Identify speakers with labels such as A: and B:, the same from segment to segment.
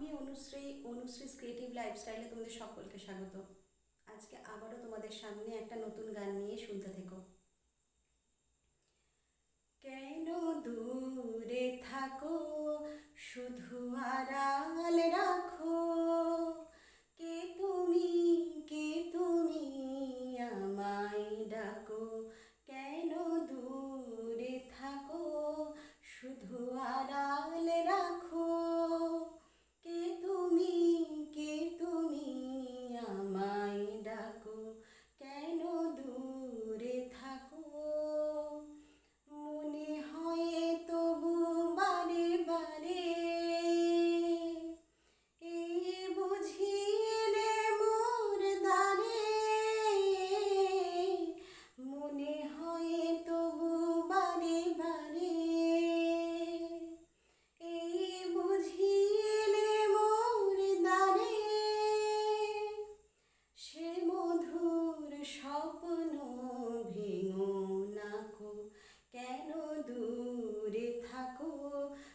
A: আমি অনুশ্রী, অনুশ্রীস ক্রিয়েটিভ লাইফস্টাইলে তোমাদের সকলকে স্বাগত। আজকে আবারও তোমাদের সামনে একটা নতুন গান নিয়ে শুনতে থেকো। কেন দূরে থাকো? শুধু আড়াল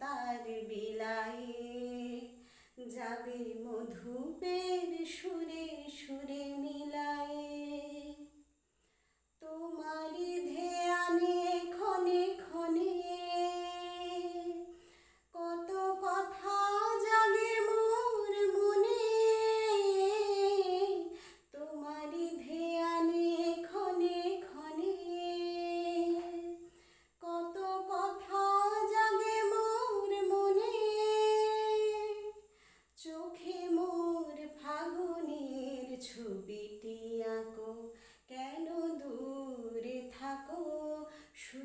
A: তার বিলায়ে যাবে মধুপের সুরে সুরে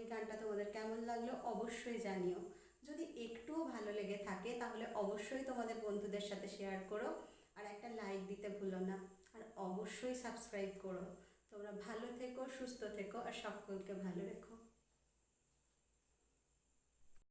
A: এই গানটা তোমাদের কেমন লাগল অবশ্যই জানিও। যদি একটুও ভালো লেগে থাকে তাহলে অবশ্যই তোমাদের বন্ধুদের সাথে শেয়ার করো আর একটা লাইক দিতে ভুলো না। আর অবশ্যই সাবস্ক্রাইব করো। তোমরা ভালো থেকো, সুস্থ থেকো আর সকলকে ভালো রেখো।